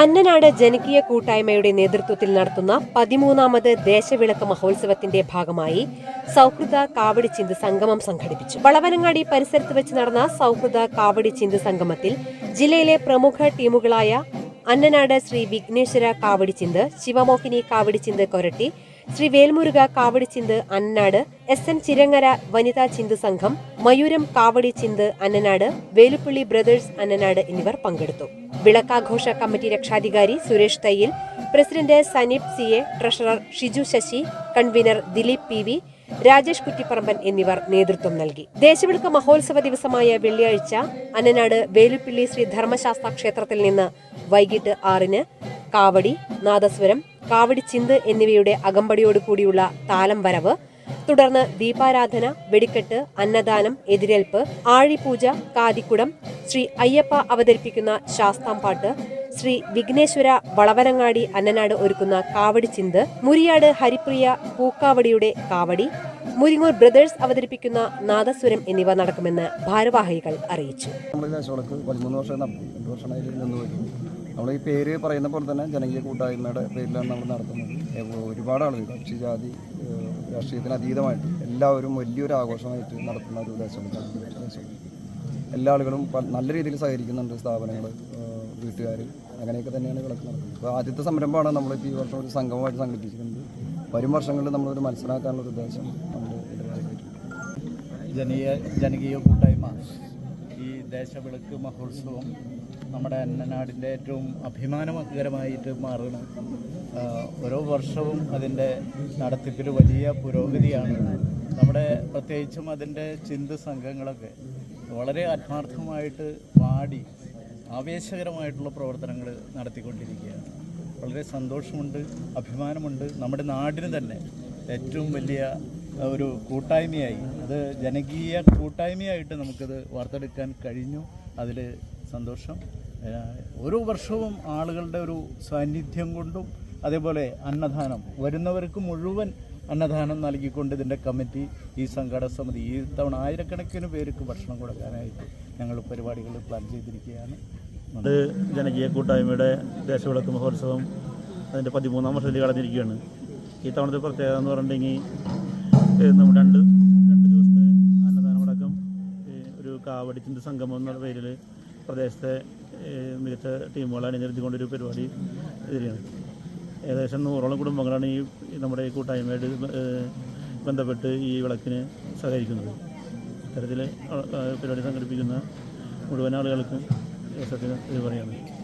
അന്നനാട് ജനകീയ കൂട്ടായ്മയുടെ നേതൃത്വത്തിൽ നടത്തുന്ന പതിമൂന്നാമത് ദേശവിളക്ക് മഹോത്സവത്തിന്റെ ഭാഗമായി സൗഹൃദ കാവടി ചിന്ത് സംഗമം സംഘടിപ്പിച്ചു. വളവനങ്ങാടി പരിസരത്ത് വെച്ച് നടന്ന സൗഹൃദ കാവടി ചിന്ത് സംഗമത്തിൽ ജില്ലയിലെ പ്രമുഖ ടീമുകളായ അന്നനാട് ശ്രീ വിഘ്നേശ്വര കാവടി ചിന്ത് ശിവമോഹിനി കാവടി ചിന്ത് കൊരട്ടി ശ്രീ വേൽമുരുക കാവടി ചിന്ത് അന്നനാട് എസ് എൻ ചിരങ്ങര വനിതാ ചിന്ത് സംഘം മയൂരം കാവടി ചിന്ത് അന്നനാട് വേലുപ്പള്ളി ബ്രദേഴ്സ് അന്നനാട് എന്നിവർ പങ്കെടുത്തു. വിളക്കാഘോഷ കമ്മിറ്റി രക്ഷാധികാരി Suresh Thayyil president Saneep C A treasurer Shiju Sasi convener Dileep P V Rajesh Kuttipparamban എന്നിവർ നേതൃത്വം നൽകി. ദേശവിളക്ക് മഹോത്സവ ദിവസമായ വെള്ളിയാഴ്ച അനനാട് വേലുപ്പിള്ളി ശ്രീ ധർമ്മശാസ്ത്ര ക്ഷേത്രത്തിൽ നിന്ന് വൈകിട്ട് ആറിന് കാവടി നാദസ്വരം കാവടി ചിന്ത് എന്നിവയുടെ അകമ്പടിയോടുകൂടിയുള്ള താലം വരവ് തുടർന്ന് ദീപാരാധന വെടിക്കെട്ട് അന്നദാനം എതിരേൽപ്പ് ആഴിപൂജ കാതിക്കുടം ശ്രീ അയ്യപ്പ അവതരിപ്പിക്കുന്ന ശാസ്താംപാട്ട് ശ്രീ വിഘ്നേശ്വര വളവനങ്ങാടി അന്നനാട് ഒരുക്കുന്ന കാവടി ചിന്ത് മുരിയാട് ഹരിപ്രിയ പൂക്കാവടിയുടെ കാവടി മുരിങ്ങൂർ ബ്രദേഴ്സ് അവതരിപ്പിക്കുന്ന നാദസ്വരം എന്നിവ നടക്കുമെന്ന് ഭാരവാഹികൾ അറിയിച്ചു. നമ്മൾ ഈ പേര് പറയുന്ന പോലെ തന്നെ ജനകീയ കൂട്ടായ്മയുടെ പേരിലാണ് നമ്മൾ നടത്തുന്നത്. ഒരുപാട് ആളുകൾ കക്ഷി ജാതി രാഷ്ട്രീയത്തിന് അതീതമായിട്ട് എല്ലാവരും വലിയൊരു ആഘോഷമായിട്ട് നടത്തുന്ന ഒരു ഈ എല്ലാ ആളുകളും നല്ല രീതിയിൽ സഹകരിക്കുന്നുണ്ട് സ്ഥാപനങ്ങൾ വീട്ടുകാർ അങ്ങനെയൊക്കെ തന്നെയാണ് വിളക്ക് നടക്കുന്നത്. അപ്പോൾ ആദ്യത്തെ സംരംഭമാണ് നമ്മളിപ്പോൾ ഈ വർഷം ഒരു സംഘമായിട്ട് സംഘടിപ്പിച്ചിട്ടുണ്ട് വരും വർഷങ്ങളിൽ നമ്മളൊരു മത്സരമാക്കാനുള്ള ഉദ്ദേശം നമ്മൾ ജനീയ ജനകീയ കൂട്ടായ്മ. ഈ ദേശവിളക്ക് മഹോത്സവം നമ്മുടെ അന്നനാടിന്റെ ഏറ്റവും അഭിമാനകരമായിട്ട് മാറുന്ന ഓരോ വർഷവും അതിന്റെ നടത്തിപ്പിൽ വലിയ പുരോഗതിയാണ്. നമ്മുടെ പ്രത്യേകിച്ചും അതിന്റെ ചിന്ത സംഘങ്ങളൊക്കെ വളരെ ആത്മാർത്ഥമായിട്ട് പാടി ആവേശകരമായിട്ടുള്ള പ്രവർത്തനങ്ങൾ നടത്തിക്കൊണ്ടിരിക്കുകയാണ്. വളരെ സന്തോഷമുണ്ട് അഭിമാനമുണ്ട്. നമ്മുടെ നാടിന് തന്നെ ഏറ്റവും വലിയ ഒരു കൂട്ടായ്മയായി. അത് ജനകീയ കൂട്ടായ്മയായിട്ട് നമുക്കത് വാർത്തെടുക്കാൻ കഴിഞ്ഞു. അതിൽ സന്തോഷം. ഓരോ വർഷവും ആളുകളുടെ ഒരു സാന്നിധ്യം കൊണ്ടും അതേപോലെ അന്നദാനം. വരുന്നവർക്ക് മുഴുവൻ അന്നദാനം നൽകിക്കൊണ്ട് ഇതിന്റെ കമ്മിറ്റി ഈ സംഘടന സമിതി ഈ തവണ ആയിരക്കണക്കിന് പേർക്ക് ഭക്ഷണം കൊടുക്കാനായിട്ട് ഞങ്ങൾ പരിപാടികൾ പ്ലാൻ ചെയ്തിരിക്കുകയാണ്. അത് ജനകീയ കൂട്ടായ്മയുടെ ദേശവിളക്ക് മഹോത്സവം അതിന്റെ പതിമൂന്നാം വർഷത്തിൽ കടന്നിരിക്കുകയാണ്. ഈ തവണത്തെ പ്രത്യേകത എന്ന് പറഞ്ഞിട്ടുണ്ടെങ്കിൽ നമ്മൾ രണ്ട് രണ്ട് ദിവസത്തെ അന്നദാനമടക്കം ഒരു കാവടിച്ചിന്റെ സംഗമം എന്നുള്ള പേരിൽ പ്രദേശത്തെ മികച്ച ടീമുകൾ അണിനിരത്തിക്കൊണ്ടൊരു പരിപാടി ഇതിലാണ് ഏകദേശം നൂറോളം കുടുംബങ്ങളാണ് ഈ നമ്മുടെ ഈ കൂട്ടായ്മയായിട്ട് ബന്ധപ്പെട്ട് ഈ വിളക്കിന് സഹകരിക്കുന്നത്. ഇത്തരത്തിൽ പരിപാടി സംഘടിപ്പിക്കുന്ന മുഴുവൻ ആളുകൾക്കും ദേശത്തിന് ഇത് പറയുന്നത്